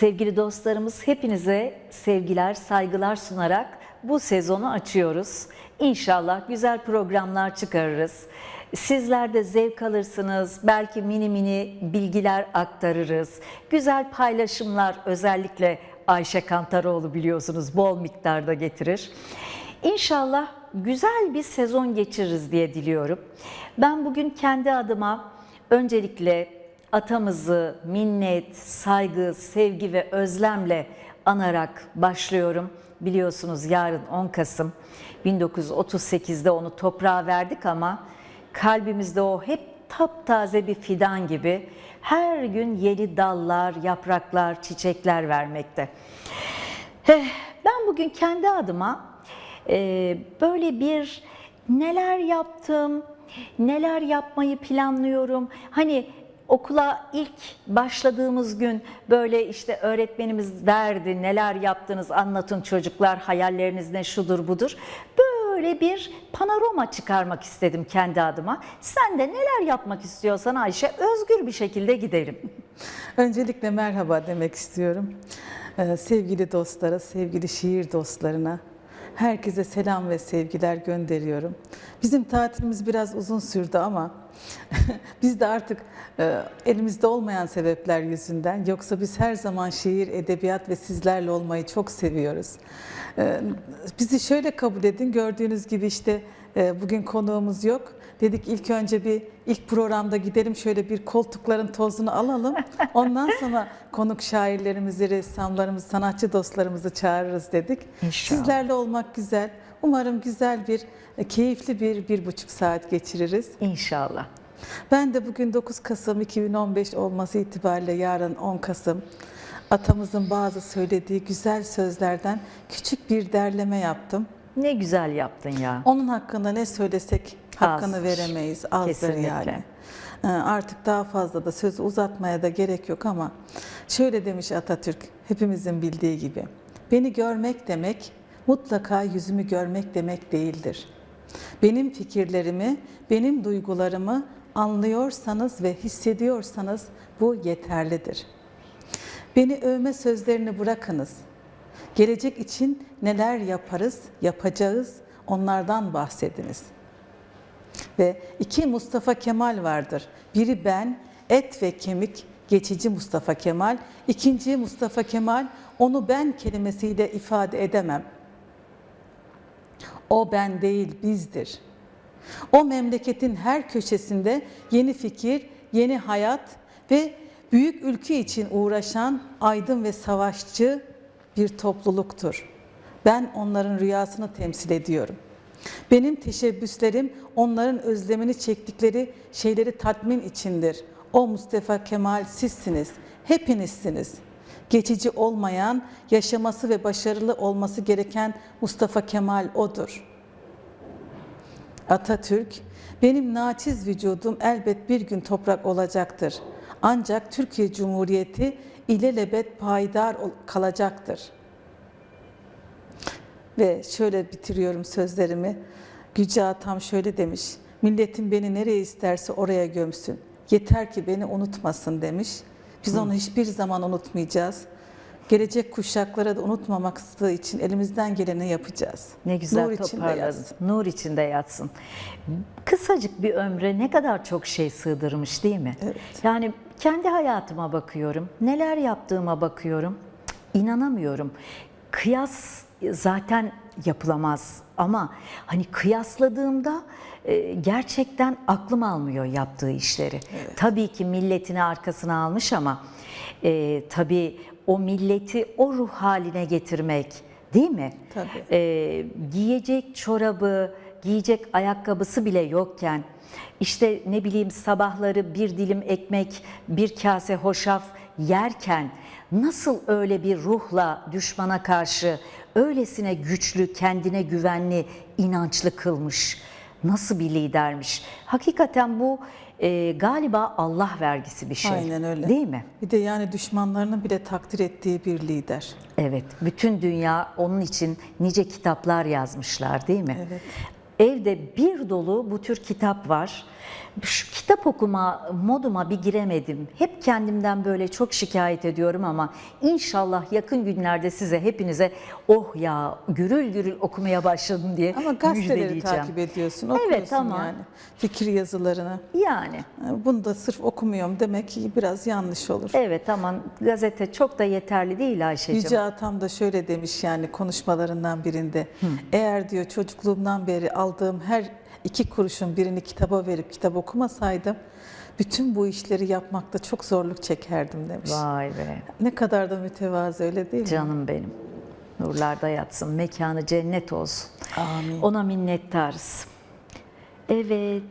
Sevgili dostlarımız hepinize sevgiler, saygılar sunarak bu sezonu açıyoruz. İnşallah güzel programlar çıkarırız. Sizler de zevk alırsınız, belki mini mini bilgiler aktarırız. Güzel paylaşımlar özellikle Ayşe Kantaroğlu biliyorsunuz bol miktarda getirir. İnşallah güzel bir sezon geçiririz diye diliyorum. Ben bugün kendi adıma öncelikle atamızı minnet, saygı, sevgi ve özlemle anarak başlıyorum. Biliyorsunuz yarın 10 Kasım 1938'de onu toprağa verdik ama kalbimizde o hep taptaze bir fidan gibi her gün yeni dallar, yapraklar, çiçekler vermekte. Eh, Ben bugün kendi adıma e, böyle bir neler yaptım, neler yapmayı planlıyorum. Hani okula ilk başladığımız gün böyle işte öğretmenimiz derdi neler yaptınız anlatın çocuklar hayalleriniz ne şudur budur. Böyle bir panorama çıkarmak istedim kendi adıma. Sen de neler yapmak istiyorsan Ayşe özgür bir şekilde gidelim. Öncelikle merhaba demek istiyorum. Ee, sevgili dostlara, sevgili şiir dostlarına, herkese selam ve sevgiler gönderiyorum. Bizim tatilimiz biraz uzun sürdü ama biz de artık e, elimizde olmayan sebepler yüzünden yoksa biz her zaman şiir, edebiyat ve sizlerle olmayı çok seviyoruz. Ee, bizi şöyle kabul edin, gördüğünüz gibi işte e, bugün konuğumuz yok. Dedik ilk önce bir ilk programda gidelim şöyle bir koltukların tozunu alalım. Ondan sonra konuk şairlerimizi, ressamlarımızı, sanatçı dostlarımızı çağırırız dedik. İnşallah. Sizlerle olmak güzel. Umarım güzel bir, e, keyifli bir bir buçuk saat geçiririz. İnşallah. Ben de bugün 9 Kasım 2015 olması itibariyle yarın 10 Kasım atamızın bazı söylediği güzel sözlerden küçük bir derleme yaptım. Ne güzel yaptın ya. Onun hakkında ne söylesek hakkını Azdır. veremeyiz. Azdır Kesinlikle. yani. Ee, Artık daha fazla da sözü uzatmaya da gerek yok ama şöyle demiş Atatürk hepimizin bildiği gibi. Beni görmek demek mutlaka yüzümü görmek demek değildir. Benim fikirlerimi, benim duygularımı anlıyorsanız ve hissediyorsanız bu yeterlidir. Beni övme sözlerini bırakınız. Gelecek için neler yaparız, yapacağız onlardan bahsediniz. Ve iki Mustafa Kemal vardır. Biri ben, et ve kemik, geçici Mustafa Kemal. İkinci Mustafa Kemal, onu ben kelimesiyle ifade edemem. O ben değil, bizdir. O memleketin her köşesinde yeni fikir, yeni hayat ve büyük ülke için uğraşan aydın ve savaşçı bir topluluktur. Ben onların rüyasını temsil ediyorum. Benim teşebbüslerim onların özlemini çektikleri şeyleri tatmin içindir. O Mustafa Kemal sizsiniz, hepinizsiniz. Geçici olmayan, yaşaması ve başarılı olması gereken Mustafa Kemal odur. Atatürk, benim naçiz vücudum elbet bir gün toprak olacaktır. Ancak Türkiye Cumhuriyeti ilelebet payidar kalacaktır. Ve şöyle bitiriyorum sözlerimi. Gücü Atam şöyle demiş. Milletim beni nereye isterse oraya gömsün. Yeter ki beni unutmasın demiş. Biz onu hiçbir zaman unutmayacağız. Gelecek kuşaklara da unutmamak için elimizden geleni yapacağız. Ne güzel Nur içinde toparladın. yatsın. Nur içinde yatsın. Kısacık bir ömre ne kadar çok şey sığdırmış değil mi? Evet. Yani kendi hayatıma bakıyorum, neler yaptığıma bakıyorum, inanamıyorum. Kıyas zaten yapılamaz ama hani kıyasladığımda e, gerçekten aklım almıyor yaptığı işleri. Tabii ki milletini arkasına almış ama e, tabii o milleti o ruh haline getirmek değil mi? Tabii. e, giyecek çorabı, giyecek ayakkabısı bile yokken işte ne bileyim sabahları bir dilim ekmek, bir kase hoşaf yerken nasıl öyle bir ruhla düşmana karşı öylesine güçlü, kendine güvenli, inançlı kılmış. Nasıl bir lidermiş. Hakikaten bu e, galiba Allah vergisi bir şey. Aynen öyle. Değil mi? Bir de yani düşmanlarının bile takdir ettiği bir lider. Evet, bütün dünya onun için nice kitaplar yazmışlar değil mi? Evet. Evde bir dolu bu tür kitap var. şu kitap okuma moduma bir giremedim. Hep kendimden böyle çok şikayet ediyorum ama inşallah yakın günlerde size hepinize oh ya gürül gürül okumaya başladım diye Ama gazeteleri takip ediyorsun, Evet, okuyorsun ama- yani. Fikir yazılarını. Yani Bunu da sırf okumuyorum demek ki biraz yanlış olur. evet ama gazete çok da yeterli değil Ayşe'cim. Yüce Atam da şöyle demiş yani konuşmalarından birinde. Eğer diyor çocukluğumdan beri aldığım her iki kuruşun birini kitaba verip kitap okumasaydım bütün bu işleri yapmakta çok zorluk çekerdim demiş. Vay be Ne kadar da mütevazı öyle değil mi? canım benim. Nurlarda yatsın, mekanı cennet olsun. Amin. Ona minnettarız. Evet,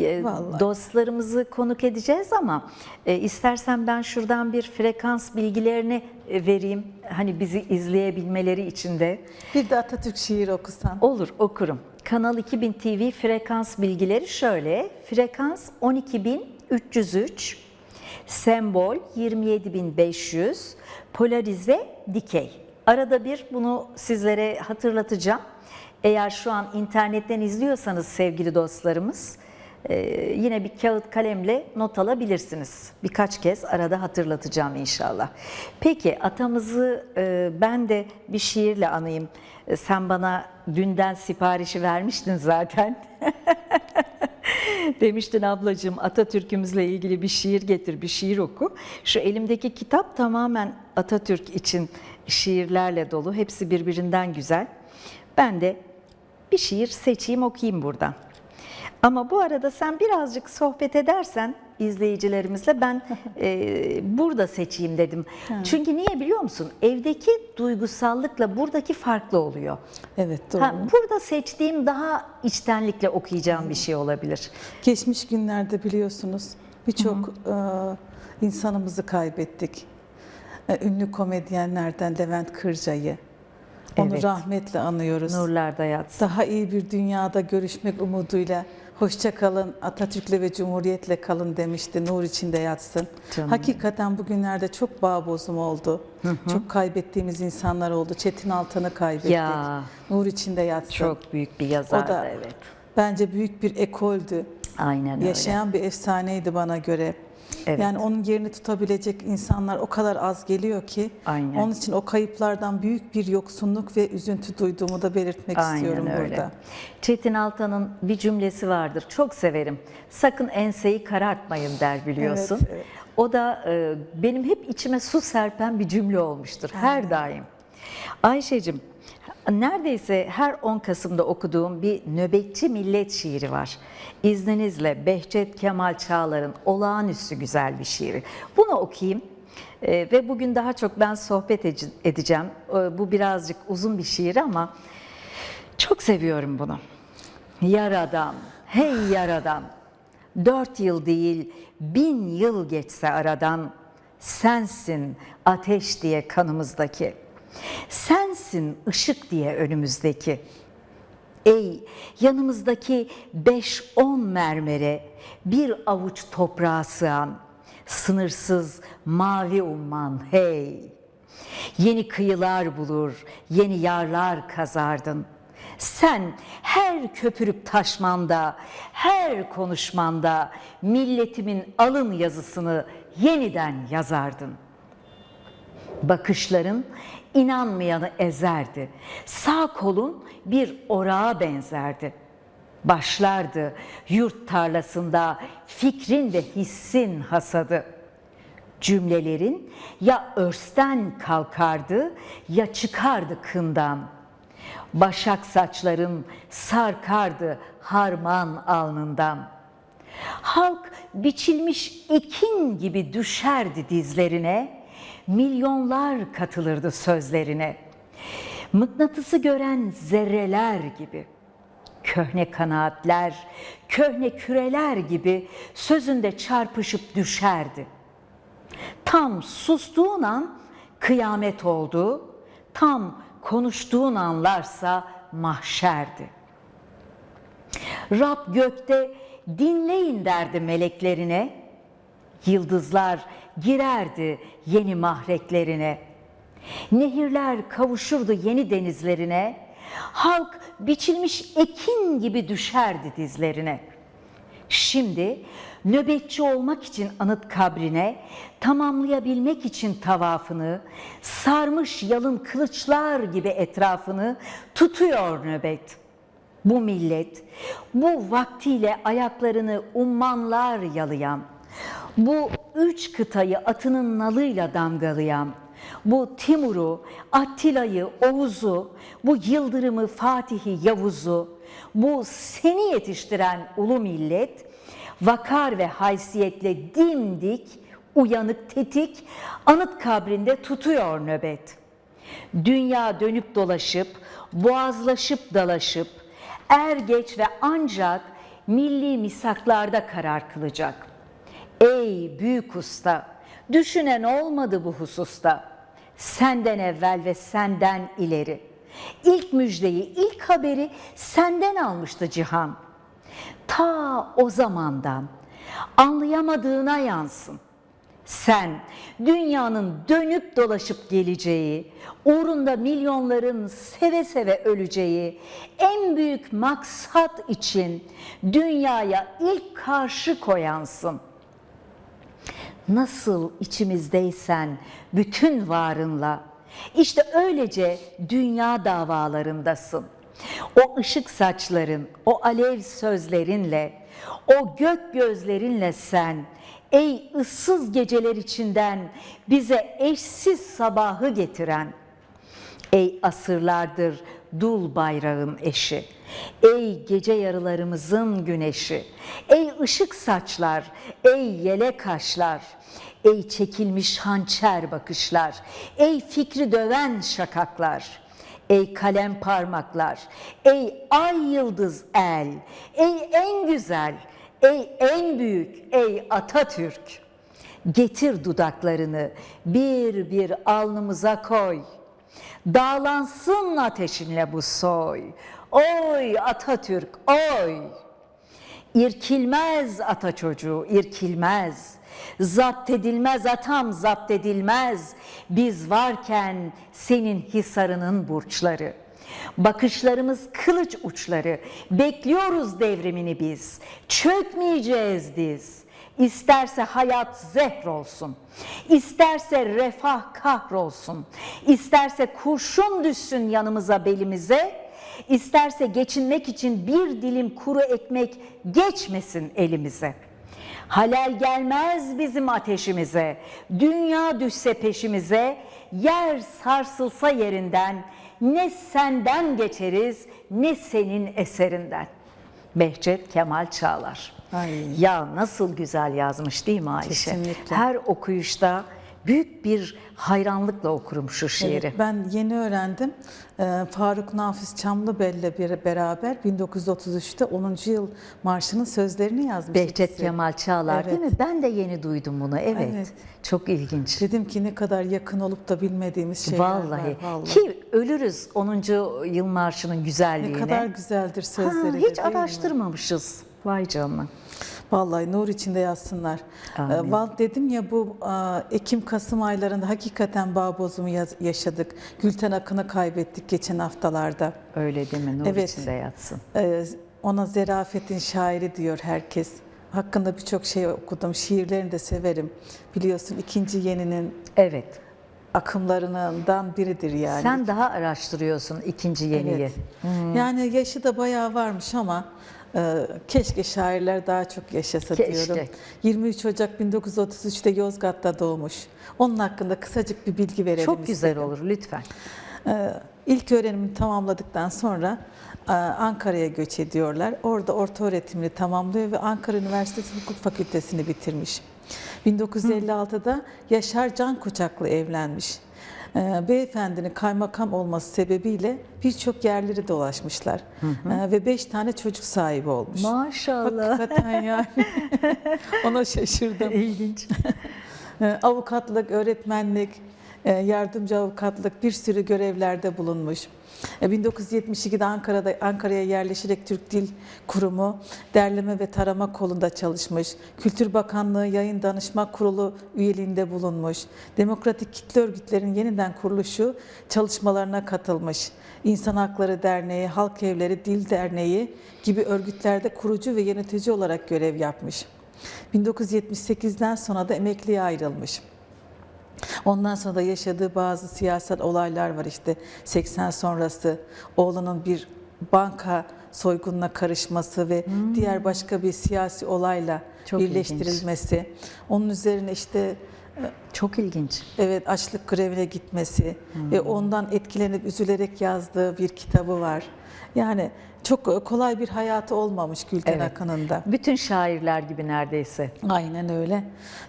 e, Vallahi. dostlarımızı konuk edeceğiz ama e, istersen ben şuradan bir frekans bilgilerini e, vereyim. Hani bizi izleyebilmeleri için de. Bir de Atatürk şiiri okusan. Olur, okurum. Kanal 2000 TV frekans bilgileri şöyle. Frekans 12303, sembol 27500, polarize dikey. Arada bir bunu sizlere hatırlatacağım. Eğer şu an internetten izliyorsanız sevgili dostlarımız, e, yine bir kağıt kalemle not alabilirsiniz. Birkaç kez arada hatırlatacağım inşallah. Peki atamızı e, ben de bir şiirle anayım. E, Sen bana dünden siparişi vermiştin zaten. Demiştin ablacığım Atatürk'ümüzle ilgili bir şiir getir, bir şiir oku. Şu elimdeki kitap tamamen Atatürk için şiirlerle dolu. Hepsi birbirinden güzel. Ben de bir şiir seçeyim okuyayım buradan. Ama bu arada sen birazcık sohbet edersen izleyicilerimizle ben e, burada seçeyim dedim. Çünkü niye biliyor musun? Evdeki duygusallıkla buradaki farklı oluyor. Evet doğru. Ha, burada seçtiğim daha içtenlikle okuyacağım bir şey olabilir. Geçmiş günlerde biliyorsunuz birçok e, insanımızı kaybettik. E, ünlü komedyenlerden Levent Kırca'yı. Onu Evet. rahmetle anıyoruz. Nurlarda yatsın. Daha iyi bir dünyada görüşmek umuduyla hoşça kalın, Atatürk'le ve Cumhuriyet'le kalın demişti. Nur içinde yatsın. Canım Hakikaten bugünlerde çok bağ bozumu oldu. Çok kaybettiğimiz insanlar oldu. Çetin Altan'ı kaybettik. Ya. Nur içinde yatsın. Çok büyük bir o yazardı da evet. bence büyük bir ekoldü. Aynen öyle. Yaşayan bir efsaneydi bana göre. Evet. Yani onun yerini tutabilecek insanlar o kadar az geliyor ki. Aynen. Onun için o kayıplardan büyük bir yoksunluk ve üzüntü duyduğumu da belirtmek istiyorum Aynen öyle. burada. Çetin Altan'ın bir cümlesi vardır. Çok severim. Sakın enseyi karartmayın der biliyorsun. Evet, evet. O da e, benim hep içime su serpen bir cümle olmuştur. Her daim. Ayşe'cim neredeyse her 10 Kasım'da okuduğum bir nöbetçi millet şiiri var. İzninizle Behçet Kemal Çağlar'ın olağanüstü güzel bir şiiri. Bunu okuyayım. E, ve bugün daha çok ben sohbet ece- edeceğim. E, bu birazcık uzun bir şiir ama çok seviyorum bunu. Yaradan, hey yaradan, dört yıl değil bin yıl geçse aradan, sensin ateş diye kanımızdaki, sensin ışık diye önümüzdeki. Ey yanımızdaki beş on mermere bir avuç toprağa sığan, sınırsız mavi umman hey. Yeni kıyılar bulur, yeni yarlar kazardın. Sen her köpürüp taşmanda, her konuşmanda milletimin alın yazısını yeniden yazardın. Bakışların inanmayanı ezerdi. Sağ kolun bir orağa benzerdi. Başlardı yurt tarlasında fikrin ve hissin hasadı. Cümlelerin ya örsten kalkardı ya çıkardı kından. Başak saçların sarkardı harman alnından. Halk biçilmiş ekin gibi düşerdi dizlerine, milyonlar katılırdı sözlerine. Mıknatısı gören zerreler gibi, köhne kanaatler, köhne küreler gibi sözünde çarpışıp düşerdi. Tam sustuğun an kıyamet oldu, tam konuştuğun anlarsa mahşerdi. Rab gökte dinleyin derdi meleklerine. Yıldızlar girerdi yeni mahreklerine. Nehirler kavuşurdu yeni denizlerine. Halk biçilmiş ekin gibi düşerdi dizlerine. Şimdi nöbetçi olmak için anıt kabrine, tamamlayabilmek için tavafını, sarmış yalın kılıçlar gibi etrafını tutuyor nöbet. Bu millet, bu vaktiyle ayaklarını ummanlar yalayan, bu üç kıtayı atının nalıyla damgalayan, bu Timur'u, Attila'yı, Oğuz'u, bu Yıldırım'ı, Fatih'i, Yavuz'u, bu seni yetiştiren ulu millet, vakar ve haysiyetle dimdik, uyanık, tetik, anıt kabrinde tutuyor nöbet. Dünya dönüp dolaşıp, boğazlaşıp dalaşıp, er geç ve ancak milli misaklarda karar kılacak. Ey büyük usta, düşünen olmadı bu hususta. Senden evvel ve senden ileri. İlk müjdeyi, ilk haberi senden almıştı cihan. Ta o zamandan anlayamadığına yansın. Sen dünyanın dönüp dolaşıp geleceği, uğrunda milyonların seve seve öleceği en büyük maksat için dünyaya ilk karşı koyansın. Nasıl içimizdeysen bütün varınla, işte öylece dünya davalarındasın. O ışık saçların, o alev sözlerinle, o gök gözlerinle sen, ey ıssız geceler içinden bize eşsiz sabahı getiren, Ey asırlardır dul bayrağın eşi, ey gece yarılarımızın güneşi, ey ışık saçlar, ey yele kaşlar, ey çekilmiş hançer bakışlar, ey fikri döven şakaklar, ey kalem parmaklar, ey ay yıldız el, ey en güzel, ey en büyük, ey Atatürk. Getir dudaklarını. Bir bir alnımıza koy. Dağlansın ateşinle bu soy. Oy Atatürk oy. İrkilmez ata çocuğu irkilmez. Zapt edilmez atam zapt edilmez. Biz varken senin hisarının burçları. Bakışlarımız kılıç uçları. Bekliyoruz devrimini biz. Çökmeyeceğiz diz. İsterse hayat zehr olsun, isterse refah kahrolsun, isterse kurşun düşsün yanımıza belimize, isterse geçinmek için bir dilim kuru ekmek geçmesin elimize. Halal gelmez bizim ateşimize, dünya düşse peşimize, yer sarsılsa yerinden, ne senden geçeriz ne senin eserinden. Behçet Kemal Çağlar. Ay. Ya nasıl güzel yazmış değil mi Ayşe? Kesinlikle. Her okuyuşta büyük bir hayranlıkla okurum şu şiiri. Evet, ben yeni öğrendim. Ee, Faruk Nafiz Çamlıbel'le bir beraber 1933'te 10. yıl marşının sözlerini yazmış. Behçet ikisi. Kemal Çağlar değil mi? Evet. Ben de yeni duydum bunu. Evet. Evet. Çok ilginç. Dedim ki ne kadar yakın olup da bilmediğimiz şeyler Vallahi. var. Vallahi. Ki ölürüz 10. yıl marşının ne güzelliğine. kadar güzeldir Ha, sözleri. de, hiç değil mi? Vay canına. Vallahi nur içinde yazsınlar. Amin. Ee, val dedim ya bu a, Ekim-Kasım aylarında hakikaten bağ bozumu yaşadık. Gülten Akın'ı kaybettik geçen haftalarda. Öyle değil mi? Nur Evet. içinde yatsın. Ee, ona zerafetin şairi diyor herkes. Hakkında birçok şey okudum. Şiirlerini de severim. Biliyorsun ikinci yeninin Evet. akımlarından biridir yani. Sen daha araştırıyorsun ikinci yeniyi. Evet. Yani yaşı da bayağı varmış ama e, keşke şairler daha çok yaşasa Keşke. diyorum. 23 Ocak 1933'te Yozgat'ta doğmuş. Onun hakkında kısacık bir bilgi verelim Çok güzel istedim. olur lütfen. Ee, İlk öğrenimini tamamladıktan sonra e, Ankara'ya göç ediyorlar. Orada orta öğretimini tamamlıyor ve Ankara Üniversitesi Hukuk Fakültesini bitirmiş. 1956'da Yaşar Can Koçak'la evlenmiş. Ee, Beyefendinin kaymakam olması sebebiyle birçok yerleri dolaşmışlar. Ee, Ve beş tane çocuk sahibi olmuş. Maşallah. Hakikaten yani. Ona şaşırdım. İlginç. Ee, Avukatlık, öğretmenlik, yardımcı avukatlık bir sürü görevlerde bulunmuş. E, 1972'de Ankara'da Ankara'ya yerleşerek Türk Dil Kurumu derleme ve tarama kolunda çalışmış. Kültür Bakanlığı Yayın Danışma Kurulu üyeliğinde bulunmuş. Demokratik kitle örgütlerin yeniden kuruluşu çalışmalarına katılmış. İnsan Hakları Derneği, Halk Evleri, Dil Derneği gibi örgütlerde kurucu ve yönetici olarak görev yapmış. 1978'den sonra da emekliye ayrılmış. Ondan sonra da yaşadığı bazı siyasal olaylar var işte 80 sonrası oğlunun bir banka soygununa karışması ve diğer başka bir siyasi olayla Çok birleştirilmesi. Onun üzerine işte Çok ilginç. evet açlık grevine gitmesi ve ondan etkilenip üzülerek yazdığı bir kitabı var. Yani çok kolay bir hayatı olmamış Gülten Evet. Akın'ın da. Bütün şairler gibi neredeyse. Aynen öyle.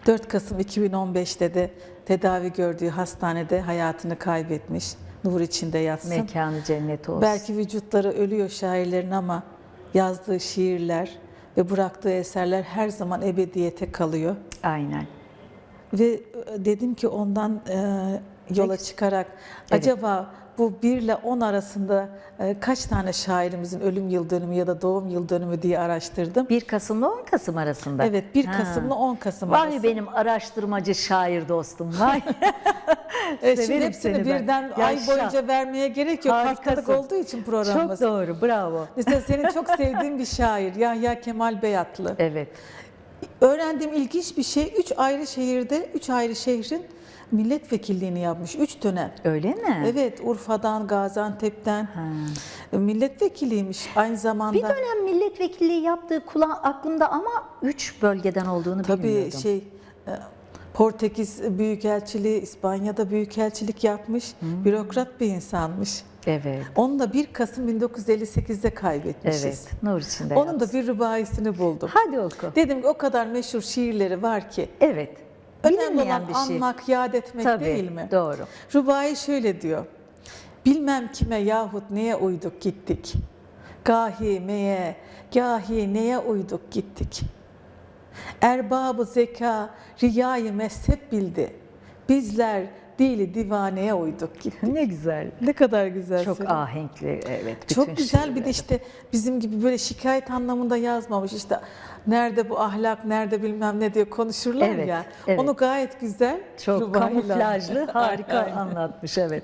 4 Kasım 2015'te de tedavi gördüğü hastanede hayatını kaybetmiş. Nur içinde yatsın. Mekanı cennet olsun. Belki vücutları ölüyor şairlerin ama yazdığı şiirler ve bıraktığı eserler her zaman ebediyete kalıyor. Aynen. Ve e, dedim ki ondan e, yola çıkarak Evet. acaba bu 1 ile 10 arasında e, kaç tane şairimizin ölüm yıl dönümü ya da doğum yıl dönümü diye araştırdım. 1 Kasım'la 10 Kasım arasında. Evet 1 Ha. Kasım'la 10 Kasım Vay arası. benim araştırmacı şair dostum. Vay. Evet, şimdi hepsini seni ben. birden ay Yaşa. boyunca vermeye gerek yok. Harikasın. Haftalık olduğu için programımız. Çok doğru. Bravo. Mesela senin çok sevdiğin bir şair Yahya Kemal Beyatlı. Evet. Öğrendiğim ilginç bir şey, üç ayrı şehirde, üç ayrı şehrin milletvekilliğini yapmış. Üç dönem. Öyle mi? Evet, Urfa'dan, Gaziantep'ten Ha. milletvekiliymiş aynı zamanda. Bir dönem milletvekilliği yaptığı kula aklımda ama 3 bölgeden olduğunu Tabii bilmiyordum. şey e, Portekiz Büyükelçiliği, İspanya'da Büyükelçilik yapmış. Hmm. Bürokrat bir insanmış. Evet. Onu da 1 Kasım 1958'de kaybetmişiz. Evet. Nur içinde Onun da yatsın. bir rübaisini buldum. Hadi oku. Dedim ki o kadar meşhur şiirleri var ki. Evet. Önemli olan bir şey. anmak, yad etmek Tabii. değil mi? Doğru. Rubai şöyle diyor. Bilmem kime yahut neye uyduk gittik. Gahi meye, gahi neye uyduk gittik. Erbabı zeka, riyayı mezhep bildi. Bizler dili divaneye uyduk gittik. Ne güzel. Ne kadar güzel. Çok söylüyor. ahenkli evet. bütün Çok güzel bir de işte bizim gibi böyle şikayet anlamında yazmamış işte nerede bu ahlak nerede bilmem ne diye konuşurlar Evet, ya. evet. Onu gayet güzel çok rubayla- kamuflajlı harika anlatmış evet.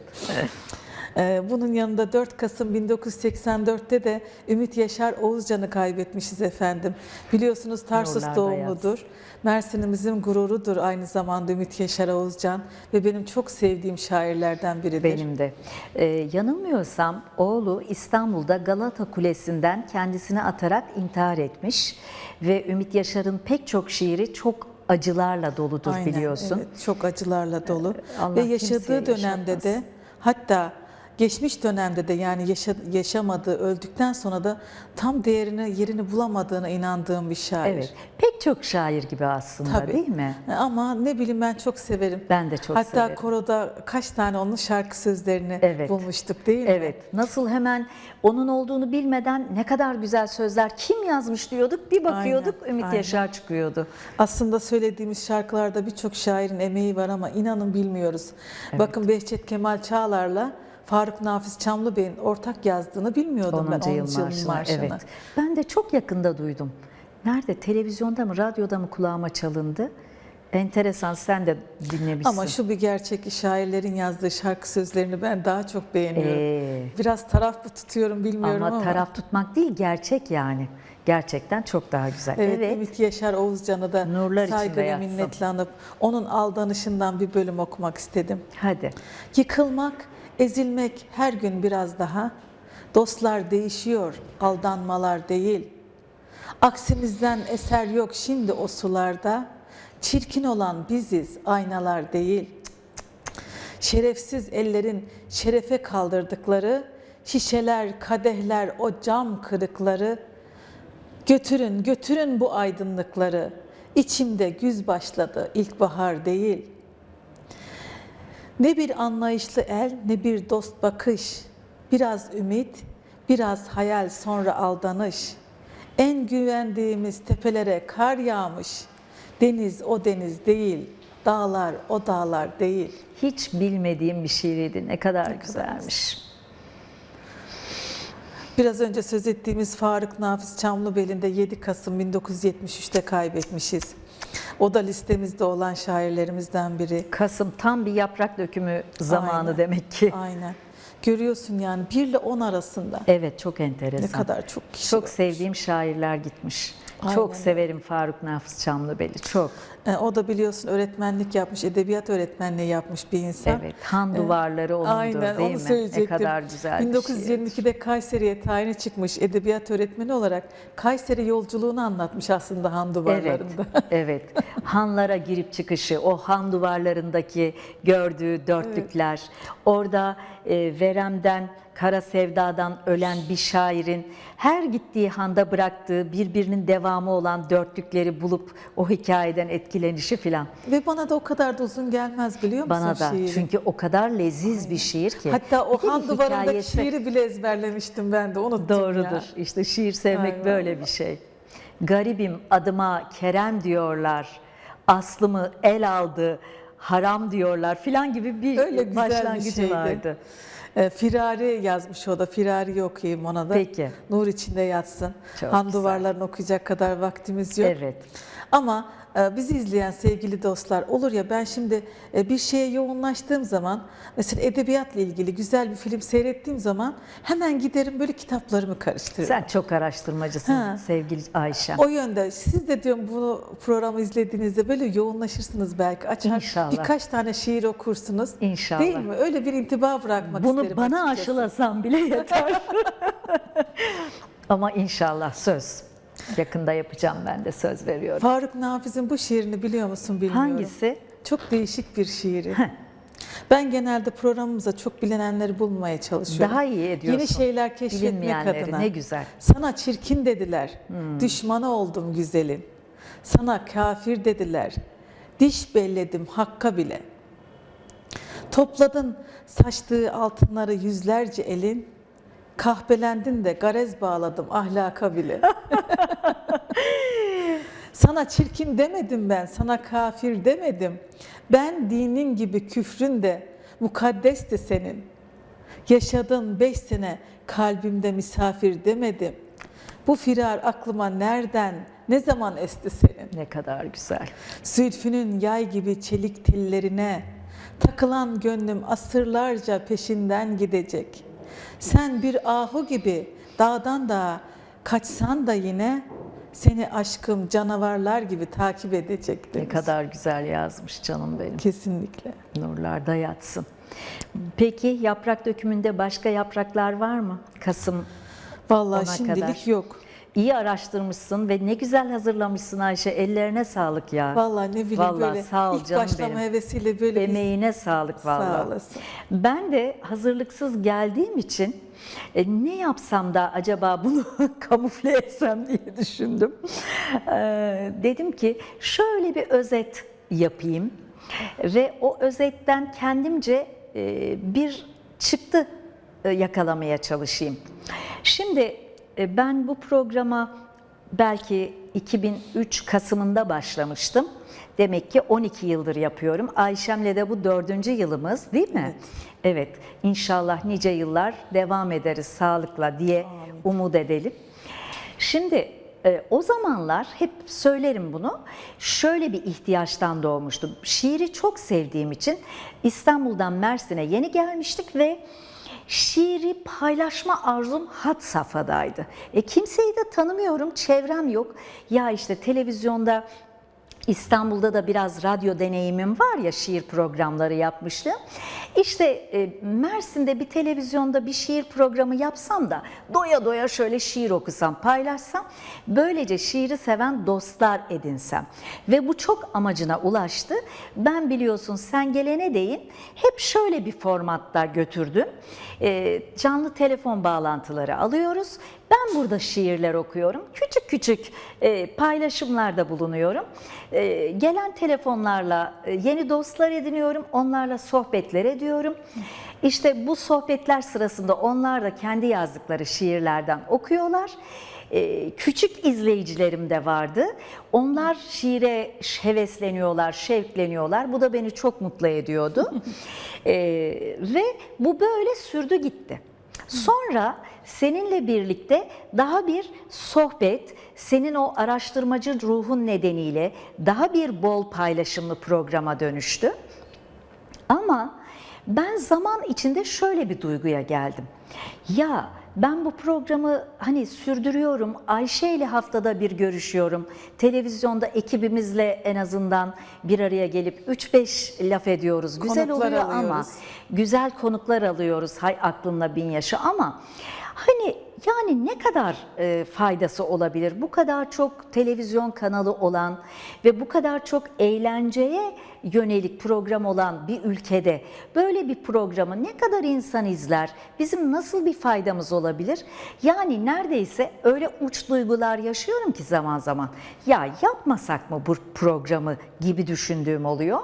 Ee, bunun yanında 4 Kasım 1984'te de Ümit Yaşar Oğuzcan'ı kaybetmişiz efendim. Biliyorsunuz Tarsus Nurlarda doğumludur. Mersin'imizin gururudur aynı zamanda Ümit Yaşar Oğuzcan ve benim çok sevdiğim şairlerden biridir. Benim de. Ee, yanılmıyorsam oğlu İstanbul'da Galata Kulesi'nden kendisini atarak intihar etmiş ve Ümit Yaşar'ın pek çok şiiri çok acılarla doludur Aynen, biliyorsun. evet, çok acılarla dolu. Allah Ve yaşadığı dönemde de yaşatmasın. hatta geçmiş dönemde de yani yaşa- yaşamadığı, öldükten sonra da tam değerini, yerini bulamadığına inandığım bir şair. Evet. Pek çok şair gibi aslında Tabii. değil mi? Ama ne bileyim ben çok severim. Ben de çok Hatta severim. koroda kaç tane onun şarkı sözlerini Evet. bulmuştuk değil mi? Evet. Nasıl hemen onun olduğunu bilmeden ne kadar güzel sözler kim yazmış diyorduk. Bir bakıyorduk Aynen, Ümit aynen. Yaşar çıkıyordu. Aslında söylediğimiz şarkılarda birçok şairin emeği var ama inanın bilmiyoruz. Bakın Behçet Kemal Çağlar'la Faruk Nafiz Çamlıbey'in ortak yazdığını bilmiyordum 10. ben 10. yıl marşını. Evet. Ben de çok yakında duydum. Nerede? Televizyonda mı, radyoda mı kulağıma çalındı? Enteresan sen de dinlemişsin. Ama şu bir gerçek şairlerin yazdığı şarkı sözlerini ben daha çok beğeniyorum. Ee, Biraz taraf mı tutuyorum bilmiyorum ama. ama taraf tutmak değil gerçek yani. Gerçekten çok daha güzel. Evet, Evet. Ümit Yaşar Oğuzcan'ı da Nurlar içinde saygı ve minnetle anıp onun aldanışından bir bölüm okumak istedim. Hadi. Yıkılmak, ezilmek her gün biraz daha. Dostlar değişiyor, aldanmalar değil. Aksimizden eser yok şimdi o sularda. Çirkin olan biziz, aynalar değil. Şerefsiz ellerin şerefe kaldırdıkları, şişeler, kadehler, o cam kırıkları. Götürün, götürün bu aydınlıkları. İçimde güz başladı, ilkbahar değil. Ne bir anlayışlı el, ne bir dost bakış. Biraz ümit, biraz hayal sonra aldanış. En güvendiğimiz tepelere kar yağmış. Deniz o deniz değil, dağlar o dağlar değil. Hiç bilmediğim bir şiiriydi. Ne kadar güzelmiş. Biraz önce söz ettiğimiz Faruk Nafiz Çamlıbel'in de 7 Kasım 1973'te kaybetmişiz. O da listemizde olan şairlerimizden biri. Kasım tam bir yaprak dökümü zamanı Aynen. demek ki. Aynen. Görüyorsun yani 1 ile 10 arasında Evet çok enteresan. ne kadar çok kişi Çok var. sevdiğim şairler gitmiş. Aynen Çok severim Faruk Nafız Çamlıbeli. Çok. E, O da biliyorsun öğretmenlik yapmış, edebiyat öğretmenliği yapmış bir insan. Evet. Han duvarları onundur Aynen değil onu mi? söyleyecektim. Ne kadar güzel bir şiir. 1922'de Kayseri'ye tayini çıkmış edebiyat öğretmeni olarak Kayseri yolculuğunu anlatmış aslında Han Evet, duvarlarında. evet. Hanlara girip çıkışı, o han duvarlarındaki gördüğü dörtlükler, orada e, Verem'den, Kara Sevda'dan ölen bir şairin her gittiği handa bıraktığı birbirinin devamı olan dörtlükleri bulup o hikayeden etkilenişi filan. Ve bana da o kadar da uzun gelmez biliyor musun Bana da şiiri? çünkü o kadar leziz bir şiir ki. Hatta o Han duvarındaki hikayesi- şiiri bile ezberlemiştim ben de unuttum Doğrudur. ya. İşte şiir sevmek Aynen. böyle bir şey. Garibim adıma Kerem diyorlar. Aslımı el aldı. Haram diyorlar filan gibi bir Öyle güzel bir başlangıcı şeydi. vardı. E, Firari yazmış o da. Firari okuyayım ona da. Peki. Nur içinde yatsın. Çok Han güzel. duvarlarını okuyacak kadar vaktimiz yok. Evet. Ama bizi izleyen sevgili dostlar olur ya ben şimdi e, bir şeye yoğunlaştığım zaman mesela edebiyatla ilgili güzel bir film seyrettiğim zaman hemen giderim böyle kitaplarımı karıştırırım. Sen çok araştırmacısın Ha. sevgili Ayşe. O yönde siz de diyorum bunu programı izlediğinizde böyle yoğunlaşırsınız belki açar İnşallah. birkaç tane şiir okursunuz. İnşallah. Değil mi? Öyle bir intiba bırakmak Bunu isterim bana açıkçası. aşılasan bile yeter. Ama inşallah söz. Yakında yapacağım ben de söz veriyorum. Faruk Nafiz'in bu şiirini biliyor musun bilmiyorum. Hangisi? Çok değişik bir şiiri. Ben genelde programımıza çok bilinenleri bulmaya çalışıyorum. Daha iyi ediyorsun. Yeni şeyler keşfetmek adına. ne güzel. Sana çirkin dediler. Hmm. Düşmanı oldum güzelin. Sana kafir dediler. Diş belledim hakka bile. Topladın saçtığı altınları yüzlerce elin. Kahpelendin de garez bağladım ahlaka bile. Sana çirkin demedim ben, sana kafir demedim. Ben dinin gibi küfrün de mukaddesti senin. Yaşadın beş sene kalbimde misafir demedim. Bu firar aklıma nereden, ne zaman esti senin? Ne kadar güzel. Zülfünün yay gibi çelik tillerine takılan gönlüm asırlarca peşinden gidecek. Sen bir ahu gibi dağdan dağa kaçsan da yine seni aşkım canavarlar gibi takip edecek Ne demiş. kadar güzel yazmış canım benim. Kesinlikle. Nurlarda yatsın. Peki yaprak dökümünde başka yapraklar var mı? Kasım Vallahi şimdilik kadar. yok. İyi araştırmışsın ve ne güzel hazırlamışsın Ayşe. Ellerine sağlık ya. Vallahi ne bileyim Vallahi böyle sağ ol ilk canım başlama benim. hevesiyle böyle bir- Emeğine sağlık vallahi. Sağ olasın. Ben de hazırlıksız geldiğim için e, ne yapsam da acaba bunu kamufle etsem diye düşündüm. E, dedim ki şöyle bir özet yapayım ve o özetten kendimce e, bir çıktı e, yakalamaya çalışayım. Şimdi ben bu programa belki 2003 Kasım'ında başlamıştım. Demek ki 12 yıldır yapıyorum. Ayşem'le de bu dördüncü yılımız değil mi? Evet. İnşallah nice yıllar devam ederiz sağlıkla diye umut edelim. Şimdi e, o zamanlar hep söylerim bunu. Şöyle bir ihtiyaçtan doğmuştum. Şiiri çok sevdiğim için İstanbul'dan Mersin'e yeni gelmiştik ve şiiri paylaşma arzum had safhadaydı. E kimseyi de tanımıyorum, çevrem yok. Ya işte televizyonda İstanbul'da da biraz radyo deneyimim var ya şiir programları yapmıştım. İşte e, Mersin'de bir televizyonda bir şiir programı yapsam da doya doya şöyle şiir okusam, paylaşsam, böylece şiiri seven dostlar edinsem. Ve bu çok amacına ulaştı. Ben biliyorsun sen gelene değin hep şöyle bir formatta götürdüm. E, canlı telefon bağlantıları alıyoruz. Ben burada şiirler okuyorum. Küçük küçük e, paylaşımlarda bulunuyorum. E, gelen telefonlarla e, yeni dostlar ediniyorum. Onlarla sohbetler ediyorum. İşte bu sohbetler sırasında onlar da kendi yazdıkları şiirlerden okuyorlar. e, küçük izleyicilerim de vardı. Onlar şiire hevesleniyorlar, şevkleniyorlar. Bu da beni çok mutlu ediyordu. E, ve bu böyle sürdü gitti. Sonra seninle birlikte daha bir sohbet, senin o araştırmacı ruhun nedeniyle daha bir bol paylaşımlı programa dönüştü. Ama ben zaman içinde şöyle bir duyguya geldim. Ya ben bu programı hani sürdürüyorum. Ayşe ile haftada bir görüşüyorum. Televizyonda ekibimizle en azından bir araya gelip 3-5 laf ediyoruz. Güzel Konuklar oluyor ama alıyoruz. güzel konuklar alıyoruz. Hay aklınla bin yaşı ama hani yani ne kadar e, faydası olabilir? Bu kadar çok televizyon kanalı olan ve bu kadar çok eğlenceye yönelik program olan bir ülkede böyle bir programı ne kadar insan izler? Bizim nasıl bir faydamız olabilir? Yani neredeyse öyle uç duygular yaşıyorum ki zaman zaman. Ya yapmasak mı bu programı gibi düşündüğüm oluyor.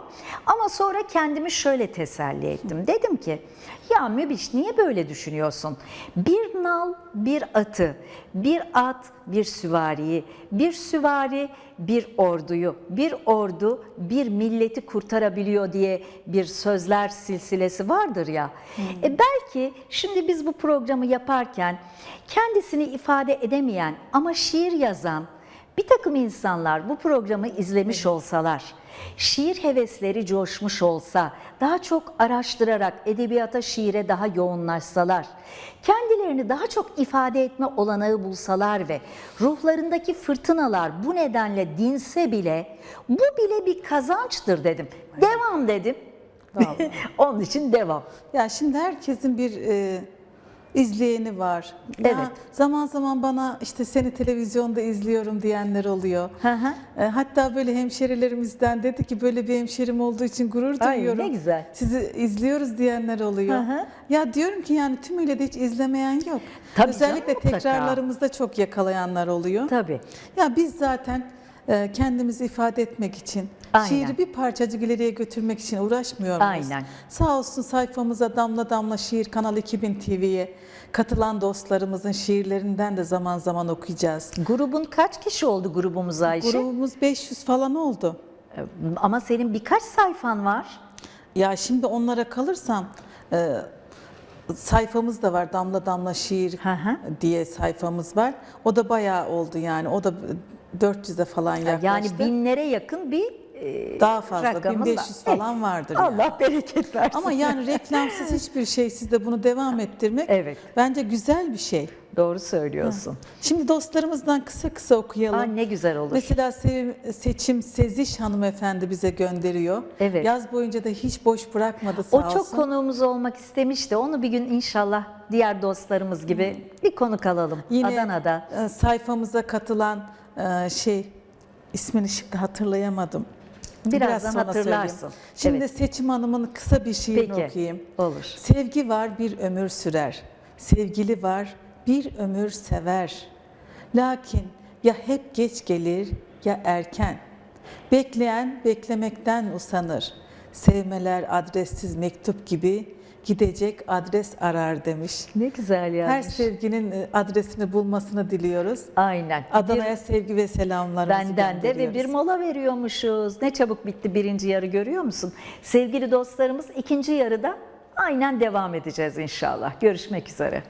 Ama sonra kendimi şöyle teselli ettim. Dedim ki ya Mübiş niye böyle düşünüyorsun? Bir nal bir atı, bir at bir süvariyi, bir süvari bir orduyu, bir ordu bir milleti kurtarabiliyor diye bir sözler silsilesi vardır ya. E belki şimdi biz bu programı yaparken kendisini ifade edemeyen ama şiir yazan bir takım insanlar bu programı izlemiş olsalar, şiir hevesleri coşmuş olsa, daha çok araştırarak edebiyata, şiire daha yoğunlaşsalar, kendilerini daha çok ifade etme olanağı bulsalar ve ruhlarındaki fırtınalar bu nedenle dinse bile bu bile bir kazançtır dedim. Devam dedim. Onun için devam. Ya şimdi herkesin bir e, izleyeni var. Ya Evet. Zaman zaman bana işte seni televizyonda izliyorum diyenler oluyor. Hı hı. E, hatta böyle hemşerilerimizden dedi ki böyle bir hemşerim olduğu için gurur Ay, duyuyorum. ne güzel. Sizi izliyoruz diyenler oluyor. Hı hı. Ya diyorum ki yani tümüyle de hiç izlemeyen yok. Tabii Özellikle canım, tekrarlarımızda çok yakalayanlar oluyor. Tabii. Ya biz zaten kendimizi ifade etmek için, Aynen. şiiri bir parçacık ileriye götürmek için uğraşmıyor muyuz? Aynen. Sağ olsun sayfamıza Damla Damla Şiir Kanal 2000 TV'ye katılan dostlarımızın şiirlerinden de zaman zaman okuyacağız. Grubun kaç kişi oldu grubumuz Ayşe? Grubumuz 500 falan oldu. Ama senin birkaç sayfan var. Ya şimdi onlara kalırsam e, sayfamız da var Damla Damla Şiir Hı hı. diye sayfamız var. O da bayağı oldu yani. O da 400'e falan yaklaştı. Yani binlere yakın bir e, Daha fazla, rakamız 1500 var. falan vardır yani. Allah bereket versin. Ama yani reklamsız hiçbir şey sizde bunu devam ettirmek Evet. bence güzel bir şey. Doğru söylüyorsun. Şimdi dostlarımızdan kısa kısa okuyalım. Aa, ne güzel olur. Mesela Sev- Seçim Seziş hanımefendi bize gönderiyor. Evet. Yaz boyunca da hiç boş bırakmadı sağ o çok olsun. konuğumuz olmak istemişti. Onu bir gün inşallah diğer dostlarımız gibi bir konuk alalım. Yine Adana'da. e, sayfamıza katılan e, şey ismini şimdi hatırlayamadım. Birazdan sonra hatırlarsın. söyleyeyim. Şimdi Evet. Seçim Hanım'ın kısa bir şiirini Peki. okuyayım. Olur. Sevgi var bir ömür sürer. Sevgili var bir ömür sever. Lakin ya hep geç gelir ya erken. Bekleyen beklemekten usanır. Sevmeler adressiz mektup gibi gidecek adres arar demiş. Ne güzel yani. Her sevginin e, adresini bulmasını diliyoruz. Aynen. Adana'ya sevgi ve selamlarımızı Benden de ve bir mola veriyormuşuz. Ne çabuk bitti birinci yarı görüyor musun? Sevgili dostlarımız ikinci yarıda aynen devam edeceğiz inşallah. Görüşmek üzere.